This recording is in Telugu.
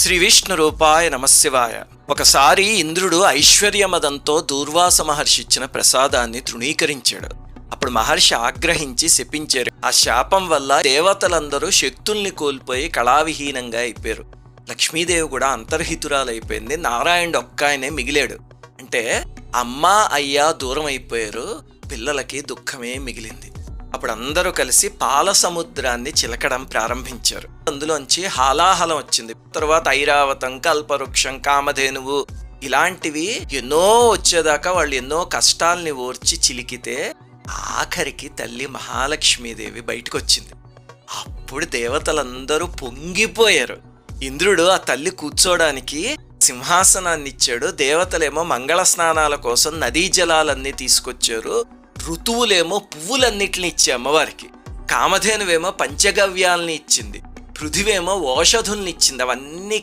శ్రీ విష్ణు రూపాయ నమశివాయ. ఒకసారి ఇంద్రుడు ఐశ్వర్యమదంతో దూర్వాస మహర్షి ఇచ్చిన ప్రసాదాన్ని తృణీకరించాడు. అప్పుడు మహర్షి ఆగ్రహించి శపించారు. ఆ శాపం వల్ల దేవతలందరూ శక్తుల్ని కోల్పోయి కళావిహీనంగా అయిపోయారు. లక్ష్మీదేవి కూడా అంతర్హితురాలైపోయింది. నారాయణుడు ఒక్క ఆయనే మిగిలాడు. అంటే అమ్మ అయ్యా దూరం అయిపోయారు. పిల్లలకి దుఃఖమే మిగిలింది. అప్పుడు అందరూ కలిసి పాల సముద్రాన్ని చిలకడం ప్రారంభించారు. అందులోంచి హాలాహలం వచ్చింది. తర్వాత ఐరావతం కల్పవృక్షం కామధేనువు ఇలాంటివి ఎన్నో వచ్చేదాకా వాళ్ళు ఎన్నో కష్టాల్ని ఓర్చి చిలికితే ఆఖరికి తల్లి మహాలక్ష్మీదేవి బయటకు వచ్చింది అప్పుడు దేవతలందరూ పొంగిపోయారు. ఇంద్రుడు ఆ తల్లి కూర్చోడానికి సింహాసనాన్ని ఇచ్చాడు దేవతలేమో మంగళ స్నానాల కోసం నదీ జలాలన్నీ తీసుకొచ్చారు. ఋతువులేమో పువ్వులన్నిటిని ఇచ్చే అమ్మవారికి. కామధేనువేమో పంచగవ్యాలని ఇచ్చింది. పృథివేమో ఓషధుల్ని ఇచ్చింది. అవన్నీ